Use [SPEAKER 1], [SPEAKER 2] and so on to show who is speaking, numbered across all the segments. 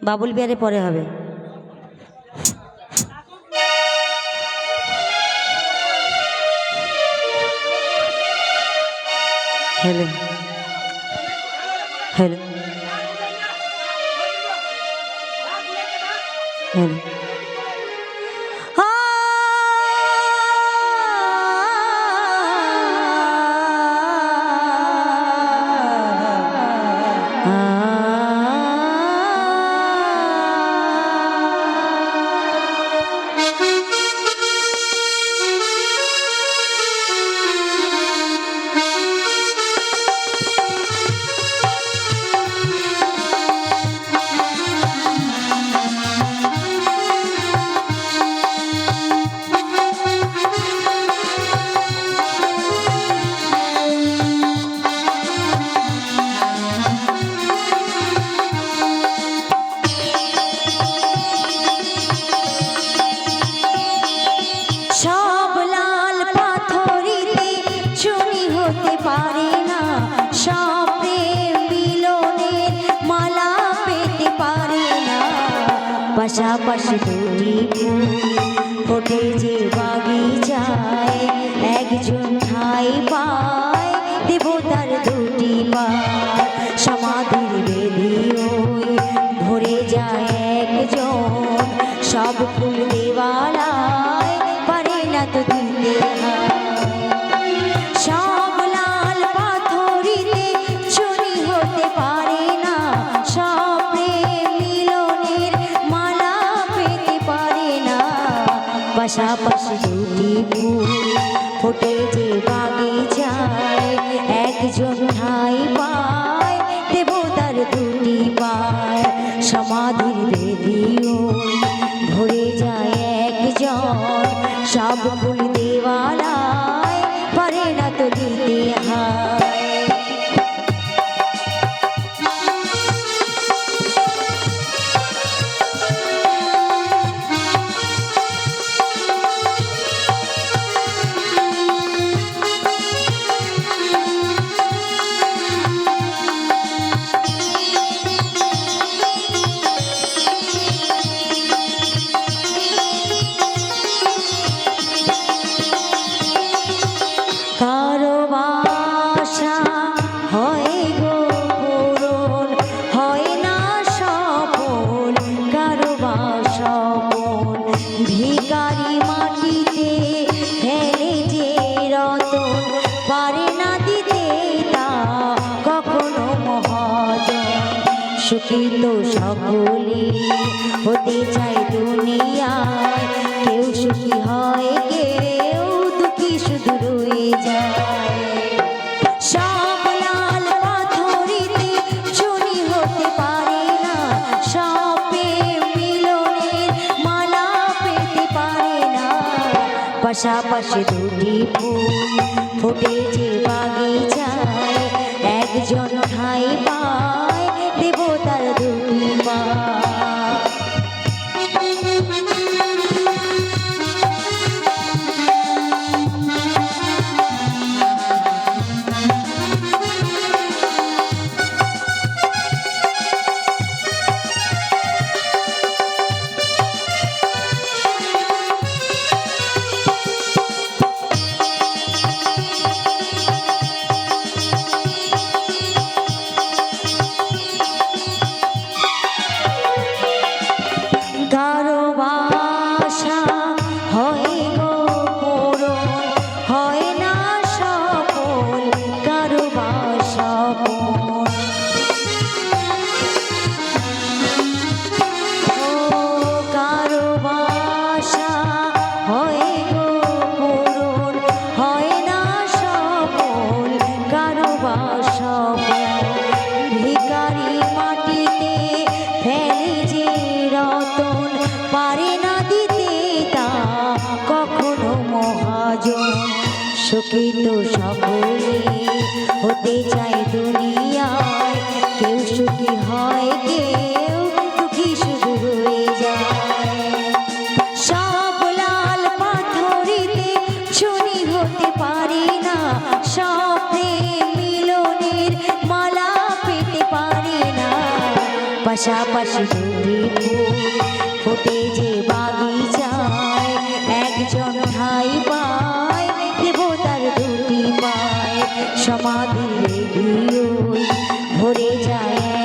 [SPEAKER 1] বাবুল বিহারে পরে হবে। হ্যালো। হ্যালো। হ্যালো। পাশাপাশি দুটি ফোটে যে বাগিচায় একজন ঠাই পায় দেবতার দুটি পা পাশাপাশি দুটি ফুল ফোটে যে বাগিচায়। একজন ঠাই পায়, দেবতার দুটি পায়। সমাধির বেদিও ভরে যায় একজন। সব ফুল সুখী তো সকলে হতে চায় দুনিয়ায়। কেউ সুখী হয়, কেউ দুঃখী শুধু রয়ে যায়। সব লাল পাথরিতে চুরি হতে পারে না। মিলনের মালা পেতে পারে না। পাশাপাশি দুটি ফুল ফুটে যে বাগিচায়। একজন দেবতার Hashem. মহাজন সুখী তো সকলে হতে চায় দুনিয়ায়। কেউ সুখী হয়, কেউ দুঃখী শুধু রয়ে যায়। সব লাল পাথরিতে চুরি হতে পারে না। সব প্রেম মিলনের মালা পেতে পারে না। পাশাপাশি ফোটে যে রেডিও ভরে যায়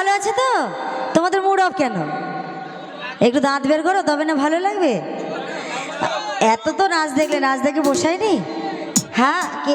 [SPEAKER 1] ভালো আছে তো? তোমাদের মুড অফ কেন? একটু দাঁত বের করো, তবে না ভালো লাগবে? এত তো নাচ দেখলে, নাচ দেখে বসায়নি? হ্যাঁ কে